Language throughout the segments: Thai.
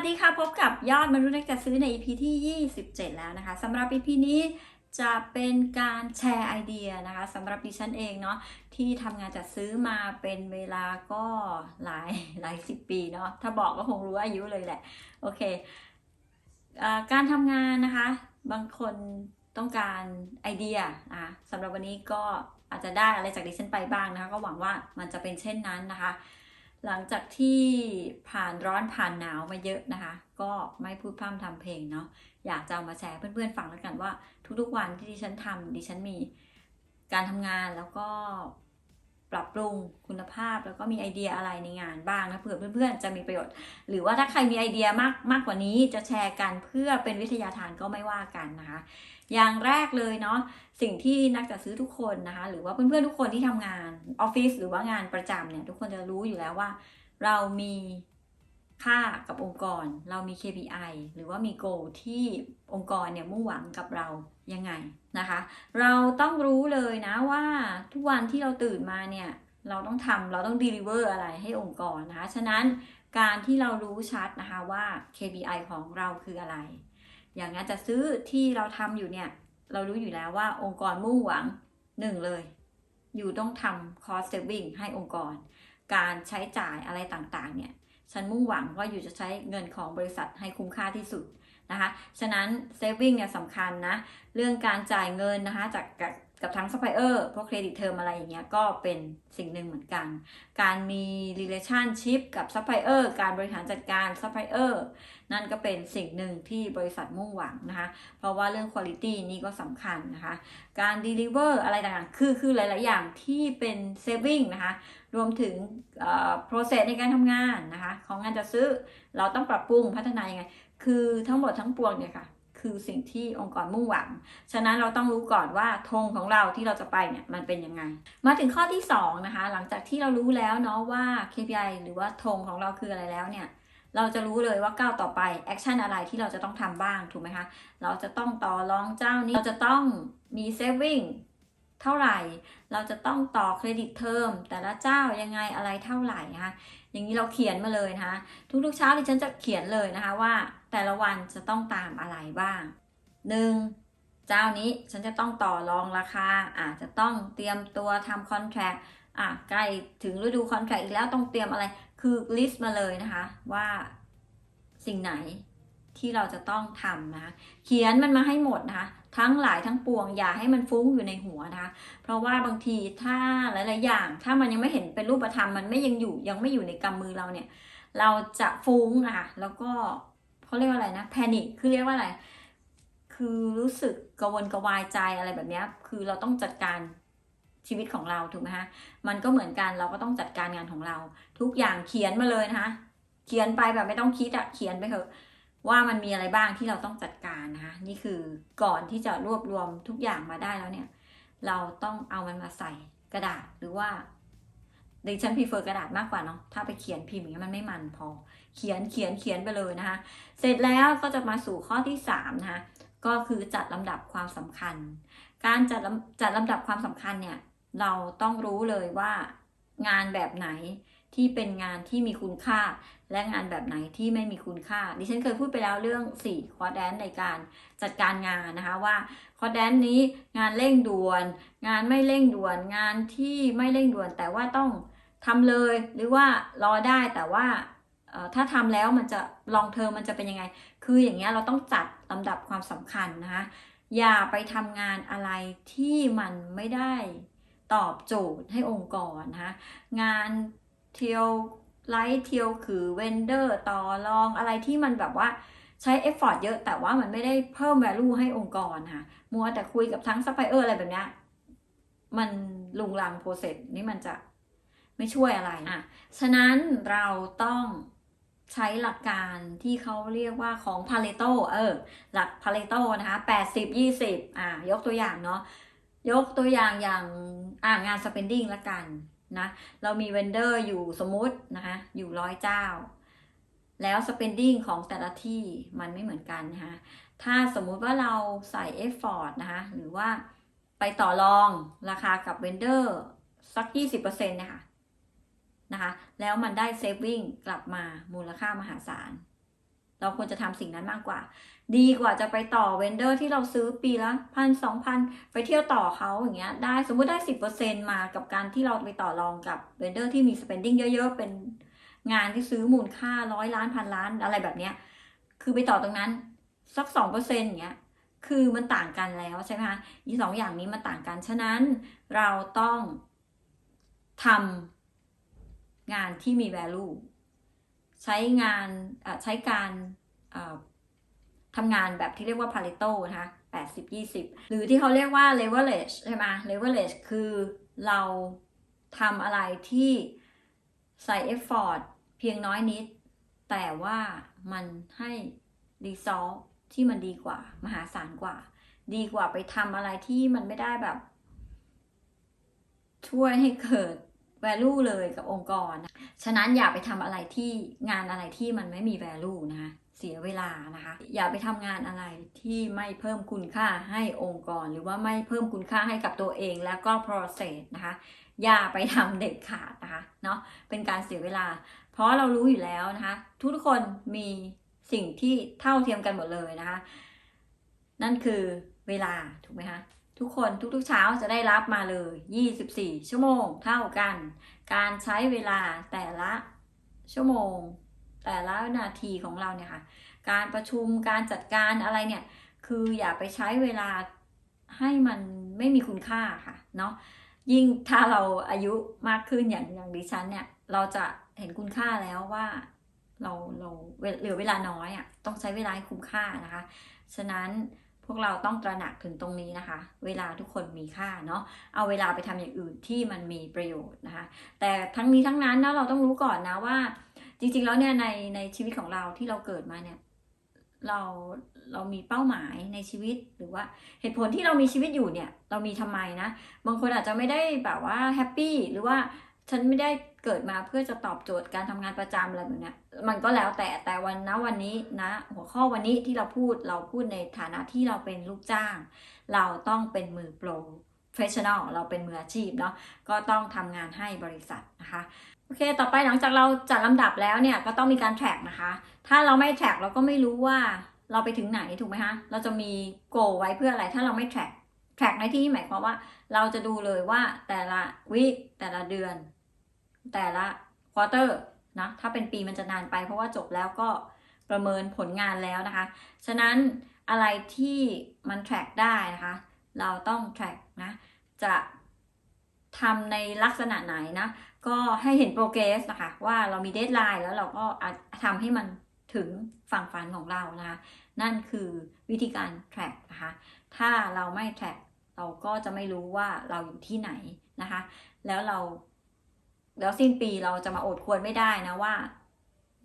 วัสดีค่ะพบกับยอดมนุษย์นักจัดซื้อใน EP ที่ 27 แล้วนะคะสำหรับ EP นี้จะเป็นการแชร์ไอเดียนะคะสำหรับดิฉันเองเนาะที่ทำงานจัดซื้อมาเป็นเวลาก็หลายหลายสิบปีเนาะถ้าบอกก็คงรู้อายุเลยแหละโอเคเออการทำงานนะคะ บางคนต้องการไอเดียนะคะสำหรับวันนี้ก็อาจจะได้อะไรจากดิฉันไปบ้างนะคะ ก็หวังว่ามันจะเป็นเช่นนั้นนะคะ หลังจากที่ผ่านร้อนผ่านหนาวมาเยอะนะคะ ก็ไม่พูดพร่ำทำเพลงเนาะอยากจะเอามาแชร์เพื่อนๆฟังแล้วกันว่า ทุกๆวันที่ดิฉันทำดิฉันมีการทำงานแล้วก็ปรับปรุงคุณภาพแล้วก็มีไอเดียอะไรในงานบ้างนะเผื่อเพื่อนๆจะมีประโยชน์ หรือว่าถ้าใครมีไอเดียมากมากกว่านี้จะแชร์กันเพื่อเป็นวิทยาทานก็ไม่ว่ากันนะคะ อย่างแรกเลยเนาะสิ่งที่นักจัดซื้อทุกคนนะคะ หรือว่าเพื่อนๆทุกคนที่ทำงานออฟฟิศหรือว่างานประจำเนี่ยทุกคนจะรู้อยู่แล้วว่า เรามีค่ากับองค์กร เรามี KPI หรือว่ามี goal ที่องค์กรเนี่ยมุ่งหวังกับเรายังไงนะคะ เราต้องรู้เลยนะว่าทุกวันที่เราตื่นมาเนี่ยเราต้องทำเราต้อง deliver อะไรให้องค์กรนะคะ ฉะนั้นการที่เรารู้ชัดนะคะว่า KPI ของเราคืออะไร อย่างนั้นจะซื้อที่เราทำอยู่เนี่ย เรารู้อยู่แล้วว่าองค์กรมุ่งหวังหนึ่งเลย อยู่ต้องทำ cost saving ให้องค์กร การใช้จ่ายอะไรต่างๆ เนี่ย ฉันมุ่งหวังว่าอยู่จะใช้เงินของบริษัทให้คุ้มค่าที่สุดนะคะ ฉะนั้น saving เนี่ยสำคัญนะ เรื่องการจ่ายเงินนะคะจากกับกับทั้งซัพพลายเออร์พวกเครดิตเทอมอะไรอย่างเงี้ยก็เป็นสิ่งหนึ่งเหมือนกัน การมี relationship กับซัพพลายเออร์การบริหารจัดการซัพพลายเออร์ นั่นก็เป็นสิ่งหนึ่งที่บริษัทมุ่งหวังนะคะ เพราะว่าเรื่อง quality นี่ก็สำคัญนะคะ การ deliver อะไรต่างๆ คือคือหลาย ๆ อย่างที่เป็น saving นะคะ รวมถึงเอ่อ process ในการทำงานนะคะ ของงานจะซื้อเราต้องปรับปรุงพัฒนายังไง คือทั้งหมดทั้งปวงเนี่ยค่ะคือสิ่งที่องค์กรมุ่งหวัง ฉะนั้นเราต้องรู้ก่อนว่าธงของเราที่เราจะไปเนี่ยมันเป็นยังไง มาถึงข้อที่2นะคะ หลังจากที่เรารู้แล้วเนาะว่า KPI หรือว่าธงของเราคืออะไรแล้วเนี่ย เราจะรู้เลยว่าก้าวต่อไปแอคชั่นอะไรที่เราจะต้องทำบ้างถูกไหมคะ เราจะต้องต่อรองเจ้านี้ เราจะต้องมี saving เท่าไหร่ เราจะต้องต่อเครดิตเทอมแต่ละเจ้ายังไงอะไรเท่าไหร่นะคะ อย่างนี้เราเขียนมาเลยนะคะ ทุกๆเช้าที่ฉันจะเขียนเลยนะคะว่า แต่ละวันจะต้องตามอะไรบ้าง 1. เจ้านี้ฉันจะต้องต่อรองราคาอาจจะต้องเตรียมตัวทำคอนแทรคอะใกล้ถึงฤดูคอนแทรคอีกแล้วต้องเตรียมอะไร คือลิสต์มาเลยนะคะว่าสิ่งไหนที่เราจะต้องทำนะคะเขียนมันมาให้หมดนะคะทั้งหลายทั้งปวงอย่าให้มันฟุ้งอยู่ในหัวนะคะเพราะว่าบางทีถ้าหลาย ๆ อย่าง ถ้ามันยังไม่เห็นเป็นรูปธรรมมันไม่ยังอยู่ยังไม่อยู่ในกำมือเราเนี่ย เราจะฟุ้งอะค่ะแล้วก็เขาเรียกว่าอะไรนะแพนิคคือเรียกว่าอะไร คือรู้สึกกระวนกระวายใจอะไรแบบนี้คือเราต้องจัดการ ชีวิตของเราถูกไหมคะมันก็เหมือนกันเราก็ต้องจัดการงานของเรา ทุกอย่างเขียนมาเลยนะคะเขียนไปแบบไม่ต้องคิดอะเขียนไปเถอะว่ามันมีอะไรบ้างที่เราต้องจัดการนะคะนี่คือก่อนที่จะรวบรวมทุกอย่างมาได้แล้วเนี่ย เราต้องเอามันมาใส่กระดาษหรือว่าดิฉันพ r เฟอร์กระดาษมากกว่าเนาะถ้าไปเขียนพิมพ์อย่างเงี้มันไม่มันพอ เขียนเขียนเขียนไปเลยนะคะ เสร็จแล้วก็จะมาสู่ข้อที่3นะคะก็คือจัดลำดับความสำคัญ การจัดลำจัดลำดับความสำคัญเนี่ย เราต้องรู้เลยว่างานแบบไหนที่เป็นงานที่มีคุณค่า และงานแบบไหนที่ไม่มีคุณค่า ดิฉันเคยพูดไปแล้วเรื่อง4คอร์แดนในการจัดการงานนะคะว่าคอร์แดนนี้งานเร่งด่วน งานไม่เร่งด่วน งานที่ไม่เร่งด่วน แต่ว่าต้องทำเลยหรือว่ารอได้แต่ว่าถ้าทำแล้วมันจะลองเทอมมันจะเป็นยังไง คืออย่างเงี้ยเราต้องจัดลำดับความสำคัญนะคะอย่าไปทำงานอะไรที่มันไม่ได้ ตอบโจทย์ให้องค์กรนะคะงานเที่ยวไลท์เทียวคือเวนเดอร์ต่อรองอะไรที่มันแบบว่าใช้เอฟฟอร์ตเยอะแต่ว่ามันไม่ได้เพิ่ม value ให้องค์กรค่ะมัวแต่คุยกับทั้งซัพพลายเออร์อะไรแบบนี้มันลุงลังโปรเซสนี่มันจะไม่ช่วยอะไรอะฉะนั้นเราต้องใช้หลักการที่เขาเรียกว่าของพาเลโตเออ หลักพาเลโตนะคะ 80 20 อะ ยกตัวอย่างเนาะ ยกตัวอย่างอย่างอ่างาน spending ละกันนะ เรามีเวนเดอร์อยู่สมมตินะคะ อยู่ร้อยเจ้า แล้ว spending ของแต่ละที่มันไม่เหมือนกันนะคะ ถ้าสมมุติว่าเราใส่ effort นะคะ หรือว่าไปต่อรองราคากับเวนเดอร์สัก 20%นะคะนะคะ แล้วมันได้ saving กลับมามูลค่ามหาศาล เราควรจะทำสิ่งนั้นมากกว่า ดีกว่าจะไปต่อเวนเดอร์ที่เราซื้อปีละพันสองพันไปเที่ยวต่อเขาอย่างเงี้ยได้สมมุติได้สิบเปอร์เซ็นมากับการที่เราไปต่อรองกับเวนเดอร์ที่มี spending เยอะ ๆ เป็นงานที่ซื้อมูลค่าร้อยล้านพันล้านอะไรแบบเนี้ยคือไปต่อตรงนั้นสักสองเปอร์เซ็นต์อย่างเงี้ยคือมันต่างกันแล้วใช่ไหมคะอีสองอย่างนี้มันต่างกัน ฉะนั้นเราต้องทำงานที่มี value ใช้งานอ่อใช้การอ่อ ทำงานแบบที่เรียกว่า Pareto นะคะ80 20 หรือที่เขาเรียกว่า leverage ใช่ไหม leverage คือเราทำอะไรที่ใส่ effort เพียงน้อยนิด แต่ว่ามันให้ result ที่มันดีกว่า มหาศาลกว่า ดีกว่าไปทำอะไรที่มันไม่ได้แบบ ช่วยให้เกิด value เลยกับองค์กร ฉะนั้นอย่าไปทำอะไรที่งานอะไรที่มันไม่มี value นะคะ เสียเวลานะคะ อย่าไปทำงานอะไรที่ไม่เพิ่มคุณค่าให้องค์กร หรือว่าไม่เพิ่มคุณค่าให้กับตัวเองแล้วก็ process นะคะ อย่าไปทำเด็ดขาดนะคะเนาะเป็นการเสียเวลา เพราะเรารู้อยู่แล้วนะคะ ทุกคนมีสิ่งที่เท่าเทียมกันหมดเลยนะคะ นั่นคือเวลาถูกไหมคะทุกคนทุกๆเช้าจะได้รับมาเลย 24 ชั่วโมงเท่ากัน การใช้เวลาแต่ละชั่วโมง แต่ละนาทีของเราเนี่ยค่ะ การประชุมการจัดการอะไรเนี่ย คืออย่าไปใช้เวลาให้มันไม่มีคุณค่าค่ะเนาะยิ่งถ้าเราอายุมากขึ้นอย่างอย่างดิฉันเนี่ย เราจะเห็นคุณค่าแล้วว่าเราเราเหลือเวลาน้อยอะ่ะต้องใช้เวลาให้คุ้มค่านะคะ ฉะนั้นพวกเราต้องตระหนักถึงตรงนี้นะคะ เวลาทุกคนมีค่าเนาะเอาเวลาไปทำอย่างอื่นที่มันมีประโยชน์นะคะ แต่ทั้งนี้ทั้งนั้นนะเราต้องรู้ก่อนนะว่า จริงๆแล้วเนี่ยในในชีวิตของเราที่เราเกิดมาเนี่ย เราเรามีเป้าหมายในชีวิตหรือว่าเหตุผลที่เรามีชีวิตอยู่เนี่ย เรามีทำไมนะบางคนอาจจะไม่ได้แบบว่าแฮปปี้หรือว่าฉันไม่ได้เกิดมาเพื่อจะตอบโจทย์การทำงานประจำอะไรแบบเนี้ยมันก็แล้วแต่แต่วันนะวันนี้นะ หัวข้อวันนี้ที่เราพูดเราพูดในฐานะที่เราเป็นลูกจ้าง เราต้องเป็นมือโปรเฟชชั่นอลเราเป็นมืออาชีพเนาะก็ต้องทำงานให้บริษัทนะคะ โอเค ต่อไปหลังจากเราจัดลำดับแล้วเนี่ยก็ต้องมีการแทร็กนะคะ ถ้าเราไม่แทร็กเราก็ไม่รู้ว่าเราไปถึงไหนถูกไหมคะ เราจะมีโกไว้เพื่ออะไร ถ้าเราไม่แทร็กแทร็กในที่หมายความว่า เราจะดูเลยว่าแต่ละวีคแต่ละเดือน แต่ละควอเตอร์นะถ้าเป็นปีมันจะนานไป เพราะว่าจบแล้วก็ประเมินผลงานแล้วนะคะ ฉะนั้นอะไรที่มัน track ได้นะคะ เราต้อง track นะ จะ ทำในลักษณะไหนนะ ก็ให้เห็น progress นะคะ ว่าเรามี deadline แล้วเราก็ทำให้มันถึงฝั่งฝันของเรานะคะ นั่นคือวิธีการ track นะคะ ถ้าเราไม่ track เราก็จะไม่รู้ว่าเราอยู่ที่ไหนนะคะ แล้วเรา แล้วสิ้นปีเราจะมาอดควรไม่ได้นะว่า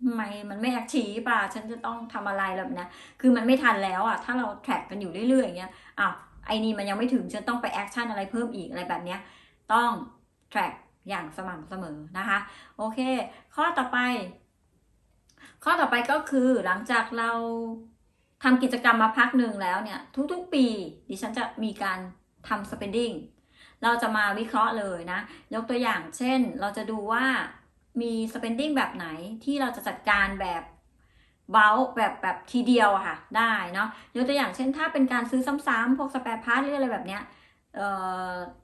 ทำไมมันไม่แอคทีฟป่ะฉันจะต้องทำอะไรแบบนี้คือมันไม่ทันแล้วอะ ถ้าเราแทร็กกันอยู่เรื่อยๆอย่างเงี้ยอ้าวไอ้นี่มันยังไม่ถึงฉันต้องไปแอคชั่นอะไรเพิ่มอีกอะไรแบบเนี้ย ต้องแทร็กอย่างสม่ำเสมอนะคะ โอเค ข้อต่อไป ข้อต่อไปก็คือหลังจากเราทำกิจกรรมมาพักหนึ่งแล้วเนี่ย ทุกๆ ปีดิฉันจะมีการทำ spending เราจะมาวิเคราะห์เลยนะ ยกตัวอย่างเช่น เราจะดูว่ามี spending แบบไหนที่เราจะจัดการแบบเบลแบบแบบทีเดียวค่ะ ได้เนาะยกตัวอย่างเช่น ถ้าเป็นการซื้อซ้ำๆพวกสเปรพาร์ทหรืออะไรแบบเนี้ย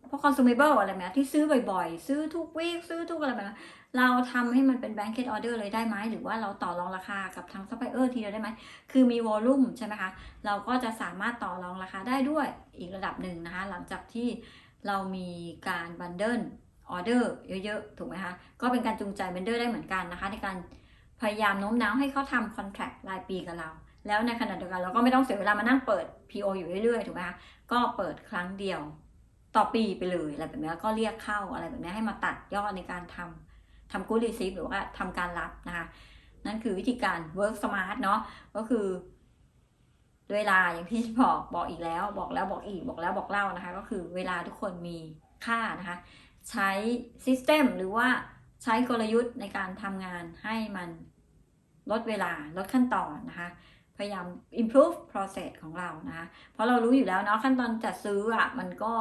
พวก consumable อะไรแบบนี้ที่ซื้อบ่อยๆ ซื้อทุกวีคซื้อทุกอะไรแบบนี้เราทำให้มันเป็น blanket order เลยได้ไหม หรือว่าเราต่อรองราคากับทางซัพพลายเออร์ทีเดียวได้ไหม คือมี volume ใช่ไหมคะ เราก็จะสามารถต่อรองราคาได้ด้วยอีกระดับหนึ่งนะคะ หลังจากที่เรามีการบันเดิลออเดอร์เยอะๆ ถูกไหมคะ ก็เป็นการจูงใจบันเดอร์ได้เหมือนกันนะคะ ในการพยายามโน้มน้าวให้เขาทำคอนแท c t รายปีกับเรา แล้วในขณะเดียวกันเราก็ไม่ต้องเสียเวลามานั่งเปิด PO อยู่เรื่อยๆถูกไหมคะก็เปิดครั้งเดียวต่อปีไปเลยอะไรแบบนี้ก็เรียกเข้าอะไรแบบนี้ให้มาตัดยอดในการทำทำ good receive หรือว่าทำการรับนะคะนั่นคือวิธีการ work smart เนาะก็คือเวลาอย่างที่บอกบอกอีกแล้ว บอกแล้วบอกอีกบอกแล้วบอกเล่านะคะ ก็คือเวลาทุกคนมีค่านะคะ ใช้ system หรือว่าใช้กลยุทธ์ในการทำงานให้มันลดเวลาลดขั้นตอนนะคะ พยายาม improve process ของเรานะคะเพราะเรารู้อยู่แล้วเนาะขั้นตอนจัดซื้ออะมันก็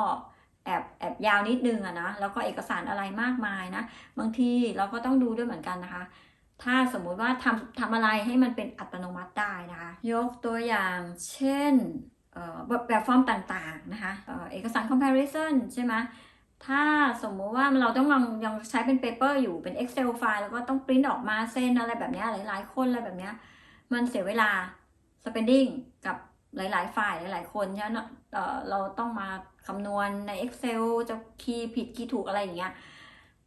แอบแอบยาวนิดนึงอะนะแล้วก็เอกสารอะไรมากมายนะ บางทีเราก็ต้องดูด้วยเหมือนกันนะคะ ถ้าสมมุติว่าทำทำอะไรให้มันเป็นอัตโนมัติได้นะคะ ยกตัวอย่างเช่นแบบแบบฟอร์มต่างๆนะคะเอกสาร comparison ใช่ไหมถ้าสมมุติว่าเราต้องยังยังใช้เป็น paper อยู่เป็น Excel ไฟล์แล้วก็ต้องปริ้นออกมาเซ็นอะไรแบบเนี้ยหลายๆคนอะไรแบบเนี้ยมันเสียเวลา spending กับหลาย ๆ ฝ่ายหลาย ๆ คนใช่ไหมเอ่อเราต้องมาคำนวณใน Excel จะคีย์ผิดคีย์ถูกอะไรอย่างเงี้ย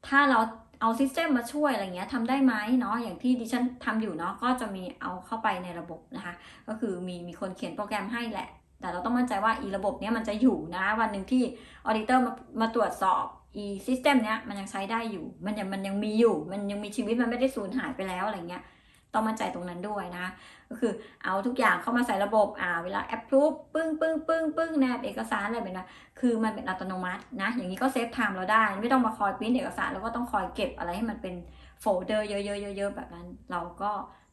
ถ้าเราเอาซิสเต็มมาช่วยอะไรเงี้ยทำได้ไหมเนาะอย่างที่ดิฉันทำอยู่เนาะก็จะมีเอาเข้าไปในระบบนะคะ ก็คือมีมีคนเขียนโปรแกรมให้แหละ แต่เราต้องมั่นใจว่าอีระบบเนี้ยมันจะอยู่นะ วันหนึ่งที่ออ d ดิเตอร์มามาตรวจสอบอีซิสเต็มเนี้ยมันยังใช้ได้อยู่ มันยังมันยังมีอยู่ มันยังมีชีวิตมันไม่ได้สูญหายไปแล้วอะไรเงี้ย ต้องมั่นใจตรงนั้นด้วยนะ ก็คือเอาทุกอย่างเข้ามาใส่ระบบอ่าเวลา approve ปึ้งปึ้งปึ้งปึ้งแนบเอกสารอะไรแบบนั้นคือมันเป็นอัตโนมัตินะ อย่างนี้ก็เซฟไทม์เราได้ ไม่ต้องมาคอยปริ้นเอกสาร แล้วก็ต้องคอยเก็บอะไรให้มันเป็นโฟลเดอร์เยอะๆๆแบบนั้น เราก็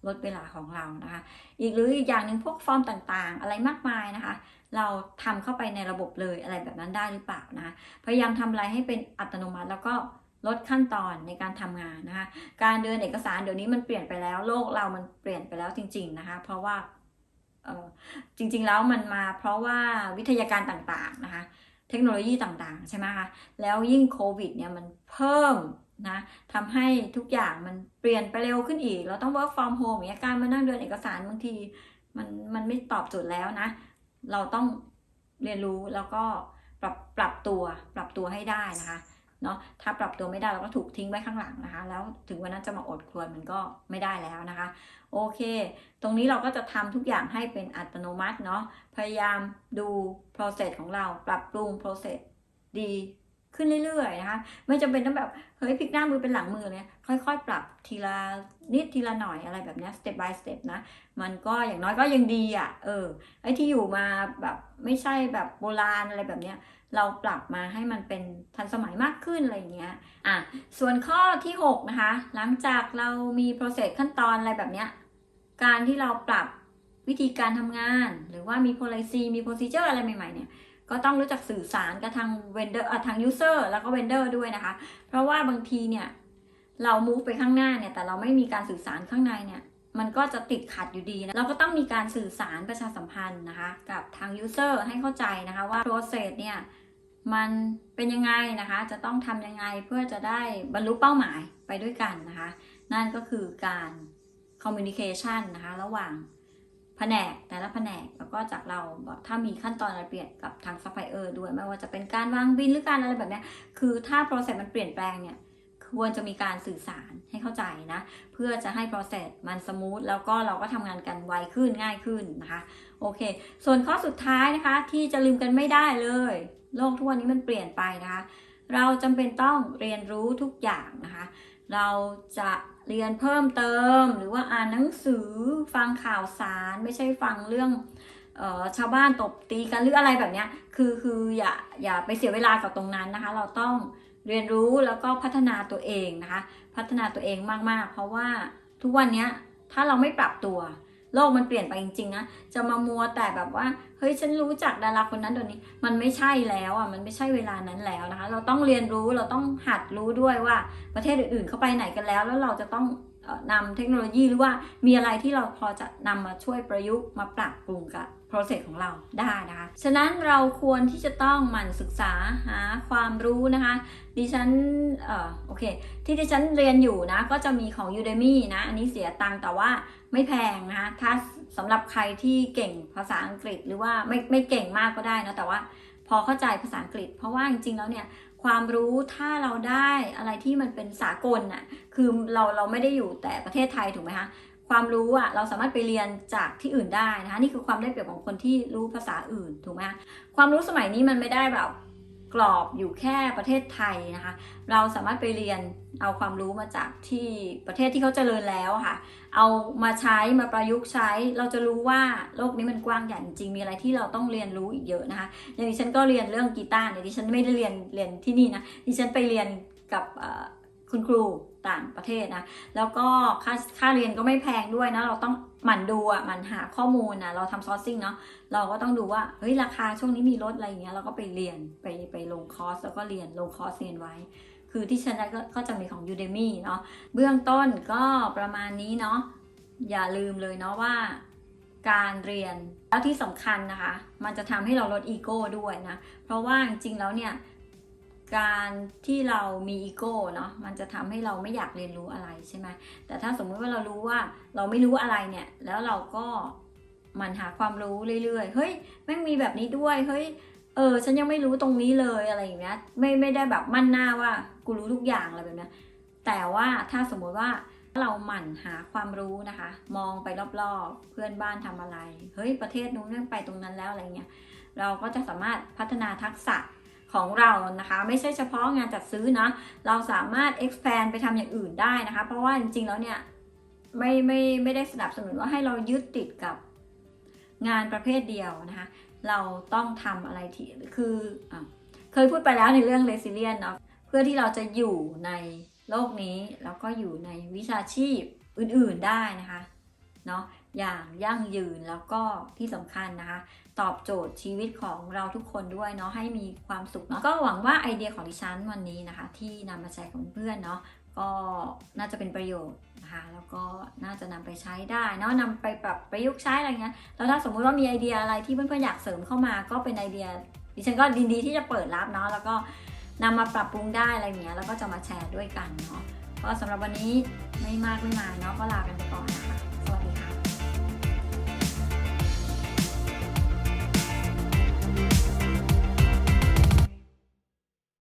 ลดเวลาของเรานะคะ อีกหรืออีกอย่างหนึ่งพวกฟอร์มต่างๆ อะไรมากมายนะคะ เราทำเข้าไปในระบบเลยอะไรแบบนั้นได้หรือเปล่านะคะพยายามทำอะไรให้เป็นอัตโนมัติแล้วก็ ลดขั้นตอนในการทำงานนะคะ การเดินเอกสารเดี๋ยวนี้มันเปลี่ยนไปแล้ว โลกเรามันเปลี่ยนไปแล้วจริง ๆนะคะ เพราะว่าจริงๆแล้วมันมาเพราะว่าวิทยาการต่างๆนะคะ เทคโนโลยีต่างๆใช่ไหมคะ แล้วยิ่งโควิดเนี่ยมันเพิ่มนะทำให้ทุกอย่างมันเปลี่ยนไปเร็วขึ้นอีก เราต้อง work from home อย่างเงี้ยการมานั่งเดินเอกสารบางทีมันมันไม่ตอบโจทย์แล้วนะ เราต้องเรียนรู้แล้วก็ปรับปรับตัวปรับตัวให้ได้นะคะ เนาะถ้าปรับตัวไม่ได้เราก็ถูกทิ้งไว้ข้างหลังนะคะ แล้วถึงวันนั้นจะมาอดครวญมันก็ไม่ได้แล้วนะคะ โอเค ตรงนี้เราก็จะทำทุกอย่างให้เป็นอัตโนมัติเนาะพยายามดู process ของเราปรับปรุง process ดีขึ้นเรื่อยๆนะคะ ไม่จำเป็นต้องแบบเฮ้ยพลิกหน้ามือเป็นหลังมือเลยค่อยๆ ปรับทีละนิดทีละหน่อยอะไรแบบนี้ step by step นะ มันก็อย่างน้อยก็ยังดีอะ เออไอ้ที่อยู่มาแบบไม่ใช่แบบโบราณอะไรแบบเนี้ย เราปรับมาให้มันเป็นทันสมัยมากขึ้นอะไรเงี้ยอะส่วนข้อที่ 6 นะคะ หลังจากเรามี process ขั้นตอนอะไรแบบเนี้ยการที่เราปรับวิธีการทำงาน หรือว่ามี policy มี procedure อะไรใหม่ๆเนี่ยก็ต้องรู้จักสื่อสารกับทาง vendor อ่อทาง user แล้วก็ vendor ด้วยนะคะ เพราะว่าบางทีเนี่ยเรา move ไปข้างหน้าเนี่ยแต่เราไม่มีการสื่อสารข้างในเนี่ย มันก็จะติดขัดอยู่ดีนะเราก็ต้องมีการสื่อสารประชาสัมพันธ์นะคะ กับทาง user ให้เข้าใจนะคะว่า process เนี่ยมันเป็นยังไงนะคะ จะต้องทำยังไงเพื่อจะได้บรรลุเป้าหมายไปด้วยกันนะคะ นั่นก็คือการ communication นะคะ ระหว่างแผนกแต่ละแผนกแล้วก็จากเราถ้ามีขั้นตอนอะไรเปลี่ยนกับทางซัพพลายเออร์ด้วยไม่ว่าจะเป็นการวางบินหรือการอะไรแบบนี้คือถ้า process มันเปลี่ยนแปลงเนี่ย ควรจะมีการสื่อสารให้เข้าใจนะ เพื่อจะให้ process มันสมูทแล้วก็เราก็ทำงานกันไวขึ้นง่ายขึ้นนะคะ โอเค ส่วนข้อสุดท้ายนะคะ ที่จะลืมกันไม่ได้เลย โลกทุกวันนี้มันเปลี่ยนไปนะคะ เราจำเป็นต้องเรียนรู้ทุกอย่างนะคะ เราจะเรียนเพิ่มเติม หรือว่าอ่านหนังสือฟังข่าวสารไม่ใช่ฟังเรื่องเออชาวบ้านตบตีกันหรืออะไรแบบเนี้ยคือคืออย่าอย่าไปเสียเวลากับตรงนั้นนะคะ เราต้อง เรียนรู้แล้วก็พัฒนาตัวเองนะคะ พัฒนาตัวเองมากๆ เพราะว่าทุกวันนี้ถ้าเราไม่ปรับตัว โลกมันเปลี่ยนไปจริงๆนะจะมามัวแต่แบบว่าเฮ้ยฉันรู้จักดาราคนนั้นเดี๋ยวนี้ มันไม่ใช่แล้วอะมันไม่ใช่เวลานั้นแล้วนะคะ เราต้องเรียนรู้เราต้องหัดรู้ด้วยว่าประเทศอื่นๆเขาไปไหนกันแล้ว แล้วเราจะต้องเอ่อนำเทคโนโลยีหรือว่ามีอะไรที่เราพอจะนำมาช่วยประยุกต์มาปรับปรุงกับ process ของเราได้นะคะ ฉะนั้นเราควรที่จะต้องหมั่นศึกษาหาความรู้นะคะ ดิฉันเอ่อโอเค ที่ดิฉันเรียนอยู่นะ ก็จะมีของ Udemy นะ อันนี้เสียตังค์แต่ว่าไม่แพงนะคะ ถ้าสำหรับใครที่เก่งภาษาอังกฤษหรือว่าไม่ไม่เก่งมากก็ได้นะแต่ว่าพอเข้าใจภาษาอังกฤษ เพราะว่าจริงๆแล้วเนี่ยความรู้ถ้าเราได้อะไรที่มันเป็นสากลน่ะคือเราเราไม่ได้อยู่แต่ประเทศไทยถูกไหมคะ ความรู้อะเราสามารถไปเรียนจากที่อื่นได้นะคะนี่คือความได้เปรียบของคนที่รู้ภาษาอื่นถูกไหมความรู้สมัยนี้มันไม่ได้แบบกรอบอยู่แค่ประเทศไทยนะคะ เราสามารถไปเรียนเอาความรู้มาจากที่ประเทศที่เขาเจริญแล้วค่ะ เอามาใช้มาประยุกต์ใช้ เราจะรู้ว่าโลกนี้มันกว้างใหญ่จริงมีอะไรที่เราต้องเรียนรู้อีกเยอะนะคะ อย่างดิฉันก็เรียนเรื่องกีตาร์เนี่ยดิฉันไม่ได้เรียนเรียนที่นี่นะดิฉันไปเรียนกับคุณครู ต่างประเทศนะ แล้วก็ค่าค่าเรียนก็ไม่แพงด้วยนะ เราต้องหมั่นดูอะหมั่นหาข้อมูลนะเราทำซอร์ซิ่งเนาะเราก็ต้องดูว่าเฮ้ยราคาช่วงนี้มีลดอะไรอย่างเงี้ยเราก็ไปเรียนไปไปลงคอร์สแล้วก็เรียนลงคอร์สเรียนไว้ คือที่ฉันก็ก็จะมีของ Udemy เนาะเบื้องต้นก็ประมาณนี้เนาะอย่าลืมเลยเนาะว่าการเรียนแล้วที่สำคัญนะคะ มันจะทำให้เราลดอีโก้ด้วยนะ เพราะว่าจริงๆแล้วเนี่ย การที่เรามีอีโก้เนาะมันจะทำให้เราไม่อยากเรียนรู้อะไรใช่ไหมแต่ถ้าสมมุติว่าเรารู้ว่าเราไม่รู้อะไรเนี่ย แล้วเราก็หมันหาความรู้เรื่อยๆ เฮ้ยแม่งมีแบบนี้ด้วย เฮ้ย เออ ฉันยังไม่รู้ตรงนี้เลยอะไรอย่างเงี้ย ไม่ไม่ได้แบบมั่นหน้าว่ากูรู้ทุกอย่างอะไรแบบเนี้ยแต่ว่าถ้าสมมุติว่าเราหมั่นหาความรู้นะคะ มองไปรอบๆ เพื่อนบ้านทำอะไร เฮ้ย ประเทศนู้นเรื่องไปตรงนั้นแล้วอะไรเงี้ย เราก็จะสามารถพัฒนาทักษะ ของเรานะคะ ไม่ใช่เฉพาะงานจัดซื้อนะ เราสามารถ expand ไปทำอย่างอื่นได้นะคะ เพราะว่าจริงๆแล้วเนี่ยไม่ไม่ไม่ได้สนับสนุนว่าให้เรายึดติดกับงานประเภทเดียวนะคะ เราต้องทำอะไรที่คืออเคยพูดไปแล้วในเรื่อง resilience เนาะเพื่อที่เราจะอยู่ในโลกนี้แล้วก็อยู่ในวิชาชีพอื่นๆได้นะคะเนาะอย่างยั่งยืนแล้วก็ที่สำคัญนะคะ ตอบโจทย์ชีวิตของเราทุกคนด้วยเนาะให้มีความสุขเนาะก็หวังว่าไอเดียของดิฉันวันนี้นะคะ ที่นำมาแชร์กับเพื่อนเนาะก็น่าจะเป็นประโยชน์นะคะแล้วก็น่าจะนำไปใช้ได้เนาะนำไปปรับประยุกต์ใช้อะไรเงี้ยแล้วถ้าสมมุติว่ามีไอเดียอะไรที่เพื่อนๆอยากเสริมเข้ามาก็เป็นไอเดียดิฉันก็ดีที่จะเปิดรับเนาะแล้วก็นำมาปรับปรุงได้อะไรเงี้ยแล้วก็จะมาแชร์ด้วยกันเนาะก็สำหรับวันนี้ไม่มากไม่มายเนาะก็ลากันไปก่อนนะ